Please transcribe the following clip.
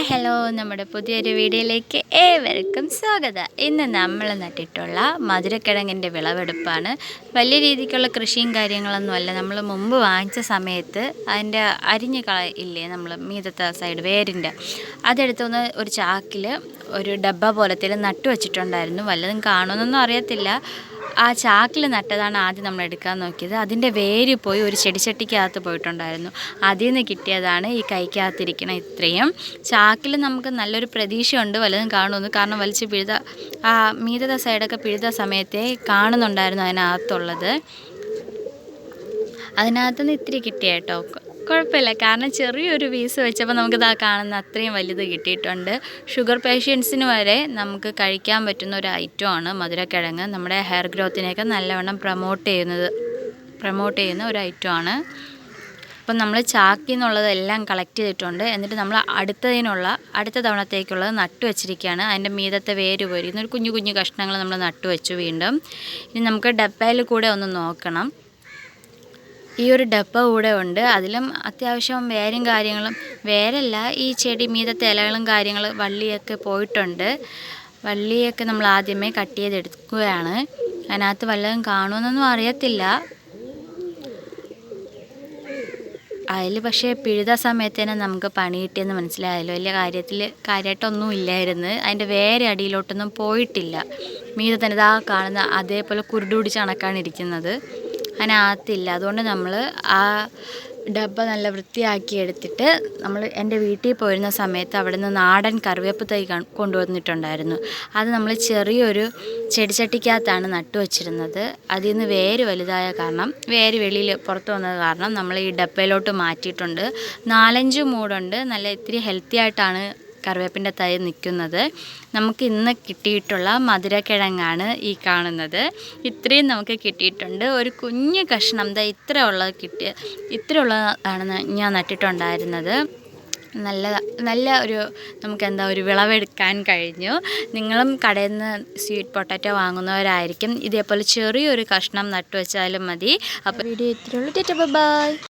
Hi hello. നമ്മുടെ പുതിയൊരു വീഡിയോയിലേക്ക് ഏവർക്കും സ്വാഗതം. ഇന്ന് നമ്മൾ നട്ടിട്ടുള്ള മധുരക്കിഴങ്ങിന്റെ വിളവെടുപ്പാണ്. വലിയ രീതിക്കുള്ള കൃഷിയും കാര്യങ്ങളൊന്നും അല്ല നമ്മൾ മുമ്പ് വാങ്ങിച്ച സമയത്ത് അതിന്റെ അരിഞ്ഞ് കള ഇല്ലേ നമ്മൾ മീതത്തെ സൈഡ് വേരിന്റെ അതെടുത്തൊന്ന് ഒരു ചാക്കിൽ ഒരു ഡബ്ബ പോലത്തിൽ നട്ടു വെച്ചിട്ടുണ്ടായിരുന്നു വല്ലതും കാണുമെന്നൊന്നും അറിയത്തില്ല. ആ ചാക്കിൽ നട്ടതാണ് ആദ്യം നമ്മൾ എടുക്കാൻ നോക്കിയത്. അതിന്റെ വേര് പോയി ഒരു ചെടിച്ചട്ടിക്കകത്ത് പോയിട്ടുണ്ടായിരുന്നു. അതിൽ നിന്ന് കിട്ടിയതാണ് ഈ കൈക്കകത്തിരിക്കണ ഇത്രയും. ചാക്കിൽ നമുക്ക് നല്ലൊരു പ്രതീക്ഷയുണ്ട് വലുതും കാണുമെന്ന്. കാരണം വലിച്ച് പിഴുത ആ മീതത സൈഡൊക്കെ പിഴുത സമയത്തെ കാണുന്നുണ്ടായിരുന്നു അതിനകത്തുള്ളത്. അതിനകത്തുനിന്ന് ഇത്തിരി കിട്ടിയ കേട്ടോ. കുഴപ്പമില്ല. കാരണം ചെറിയൊരു പീസ് വെച്ചപ്പോൾ നമുക്ക് ഇതാ കാണുന്ന അത്രയും വലുത് കിട്ടിയിട്ടുണ്ട്. ഷുഗർ പേഷ്യൻസിന് വരെ നമുക്ക് കഴിക്കാൻ പറ്റുന്ന ഒരു ഐറ്റം ആണ് മധുരക്കിഴങ്ങ്. നമ്മുടെ ഹെയർ ഗ്രോത്തിനെയൊക്കെ നല്ലവണ്ണം പ്രൊമോട്ട് ചെയ്യുന്നത് പ്രൊമോട്ട് ചെയ്യുന്ന ഒരു ഐറ്റമാണ് അപ്പം നമ്മൾ ചാക്കിൽ നിന്നുള്ളതെല്ലാം കളക്ട് ചെയ്തിട്ടുണ്ട്. എന്നിട്ട് നമ്മൾ അടുത്തതിനുള്ള അടുത്ത തവണത്തേക്കുള്ളത് നട്ടു വെച്ചിരിക്കുകയാണ്. അതിന്റെ മീതത്തെ വേര് പോരി ഒരു കുഞ്ഞു കുഞ്ഞു കഷ്ണങ്ങൾ നമ്മൾ നട്ടു വെച്ചു വീണ്ടും. ഇനി നമുക്ക് ഡപ്പയിൽ കൂടെ ഒന്ന് നോക്കണം. ഈ ഒരു ഡപ്പ കൂടെ ഉണ്ട്. അതിലും അത്യാവശ്യം വേരും കാര്യങ്ങളും. വേരല്ല ഈ ചെടി മീതത്തെ ഇലകളും കാര്യങ്ങളും വള്ളിയൊക്കെ പോയിട്ടുണ്ട്. വള്ളിയൊക്കെ നമ്മൾ ആദ്യമേ കട്ട് ചെയ്തെടുക്കുകയാണ്. അതിനകത്ത് വല്ലതും കാണുമെന്നൊന്നും അറിയത്തില്ല. അതിൽ പക്ഷേ പിഴുത സമയത്ത് തന്നെ നമുക്ക് പണി കിട്ടിയെന്ന് മനസ്സിലായല്ലോ. വലിയ കാര്യത്തിൽ കാര്യമായിട്ടൊന്നും ഇല്ലായിരുന്നു. അതിന്റെ വേറെ അടിയിലോട്ടൊന്നും പോയിട്ടില്ല. മീതെ തന്നെ ഇതാ കാണുന്ന അതേപോലെ കുരുട് പിടിച്ച് കണക്കാണ് ഇരിക്കുന്നത്. അതിനകത്തില്ല. അതുകൊണ്ട് നമ്മൾ ആ ഡബ്ബ നല്ല വൃത്തിയാക്കി എടുത്തിട്ട് നമ്മൾ എന്റെ വീട്ടിൽ പോയിരുന്ന സമയത്ത് അവിടെ നിന്ന് നാടൻ കറിവേപ്പ് തൈ കൊണ്ടുവന്നിട്ടുണ്ടായിരുന്നു. അത് നമ്മൾ ചെറിയൊരു ചെടിച്ചട്ടിക്കകത്താണ് നട്ടു വച്ചിരുന്നത്. അതിൽ നിന്ന് വേര് വലുതായ കാരണം വേര് വെളിയിൽ പുറത്ത് വന്നത് കാരണം നമ്മൾ ഈ ഡബ്ബയിലോട്ട് മാറ്റിയിട്ടുണ്ട്. നാലഞ്ച് മൂടുണ്ട്. നല്ല ഇത്തിരി ഹെൽത്തി ആയിട്ടാണ് കറിവേപ്പിന്റെ തൈ നിൽക്കുന്നത് നമുക്ക് ഇന്ന് കിട്ടിയിട്ടുള്ള മധുരക്കിഴങ്ങാണ് ഈ കാണുന്നത്. ഇത്രയും നമുക്ക് കിട്ടിയിട്ടുണ്ട്. ഒരു കുഞ്ഞ് കഷ്ണം ദാ ഇത്ര ഉള്ളത് കിട്ടിയ ഇത്ര ഉള്ളതാണ് ഞാൻ നട്ടിട്ടുണ്ടായിരുന്നത്. നല്ല നല്ല ഒരു നമുക്ക് എന്താ ഒരു വിളവെടുക്കാൻ കഴിഞ്ഞു. നിങ്ങളും കടയിൽ നിന്ന് സ്വീറ്റ് പൊട്ടാറ്റോ വാങ്ങുന്നവരായിരിക്കും. ഇതേപോലെ ചെറിയൊരു കഷ്ണം നട്ടു വെച്ചാലും മതി. അപ്പോൾ വീഡിയോ ഇത്രയുള്ളൂ ബൈ.